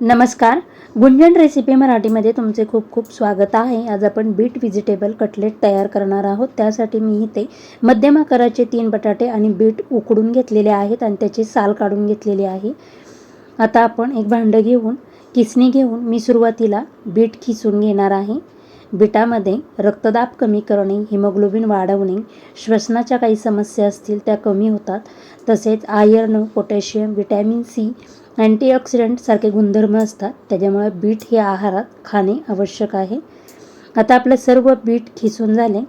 नमस्कार. गुंजन रेसिपी मराठीमध्ये तुमचे खूप खूप स्वागत आहे. आज आपण बीट व्हेजिटेबल कटलेट तयार करणार आहोत. त्यासाठी मी इथे मध्यम आकाराचे तीन बटाटे आणि बीट उकडून घेतलेले आहेत आणि त्याची साल काढून घेतलेली आहे. आता आपण एक भांडं घेऊन किसणी घेऊन मी सुरुवातीला बीट खिसून घेणार आहे. बिटामध्ये रक्तदाब कमी करणे हिमोग्लोबिन वाढवणे श्वसनाच्या काही समस्या असतील त्या कमी होतात. तसेच iron potassium vitamin C antioxidant सारखे गुणधर्म असतात. त्याच्यामुळे बीट हे आहारात खाणे आवश्यक आहे. आता आपलं सर्व बीट खिसून झाले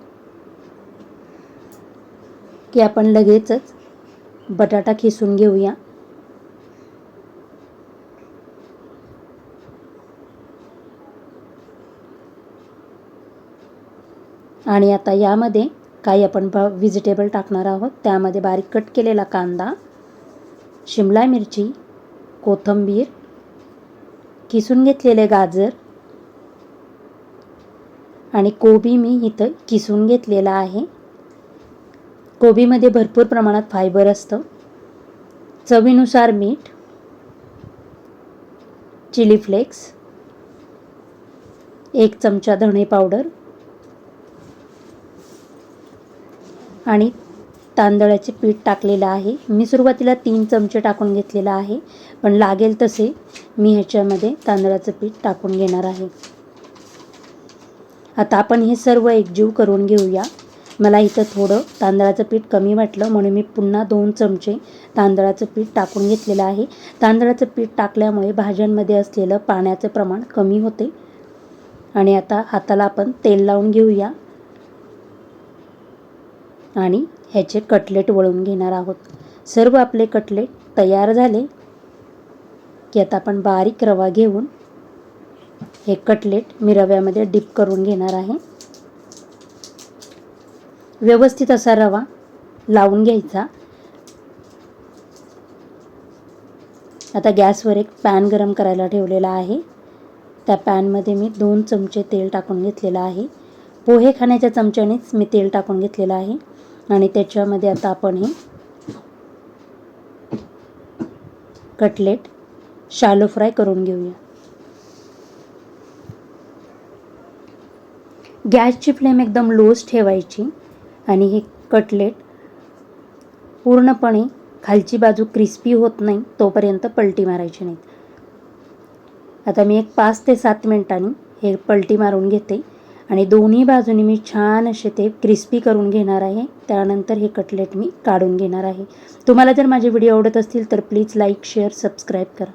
की आपण लगेचच बटाटा खिसून घेऊया. आणि आता यामध्ये काही आपण ब व्हेजिटेबल टाकणार आहोत. त्यामध्ये बारीक कट केलेला कांदा शिमला मिरची कोथिंबीर किसून घेतलेले गाजर आणि कोबी मी इथं किसून घेतलेला आहे. कोबीमध्ये भरपूर प्रमाणात फायबर असतं. चवीनुसार मीठ चिली फ्लेक्स एक चमचा धणे पावडर आणि तांदळाचे पीठ टाकलेलं आहे. मी सुरुवातीला तीन चमचे टाकून घेतलेलं आहे. पण लागेल तसे मी ह्याच्यामध्ये तांदळाचं पीठ टाकून घेणार आहे. आता आपण हे सर्व एकजीव करून घेऊया. मला इथं थोडं तांदळाचं पीठ कमी वाटलं म्हणून मी पुन्हा दोन चमचे तांदळाचं पीठ टाकून घेतलेलं आहे. तांदळाचं पीठ टाकल्यामुळे भाज्यांमध्ये असलेलं पाण्याचं प्रमाण कमी होते. आणि आता हाताला आपण तेल लावून घेऊया. आणि ह्याचे कटलेट वळून घेणार आहोत. सर्व आपले कटलेट तयार झाले की आता आपण बारीक रवा घेऊन हे कटलेट मी रव्यामध्ये डिप करून घेणार आहे. व्यवस्थित असा रवा लावून घ्यायचा. आता गॅसवर एक पॅन गरम करायला ठेवलेला आहे. त्या पॅनमध्ये मी दोन चमचे तेल टाकून घेतलेलं आहे. पोहे खाण्याच्या चमच्यानेच मी तेल टाकून घेतलेलं आहे. आणि त्याच्यामध्ये आता आपण हे कटलेट शालो फ्राय करून घेऊया. गॅसची फ्लेम एकदम लोच ठेवायची आणि हे कटलेट पूर्णपणे खालची बाजू क्रिस्पी होत नाही तोपर्यंत पलटी मारायची नाही आता मी एक पाच ते सात मिनिटांनी हे पलटी मारून घेते. आणि दोन्ही बाजूंनी मी छान असे ते क्रिस्पी करून घेणार आहे. त्यानंतर हे कटलेट मी काढून घेणार आहे. तुम्हाला जर माझे व्हिडिओ आवडत असतील तर प्लीज लाईक शेअर सबस्क्राईब करा.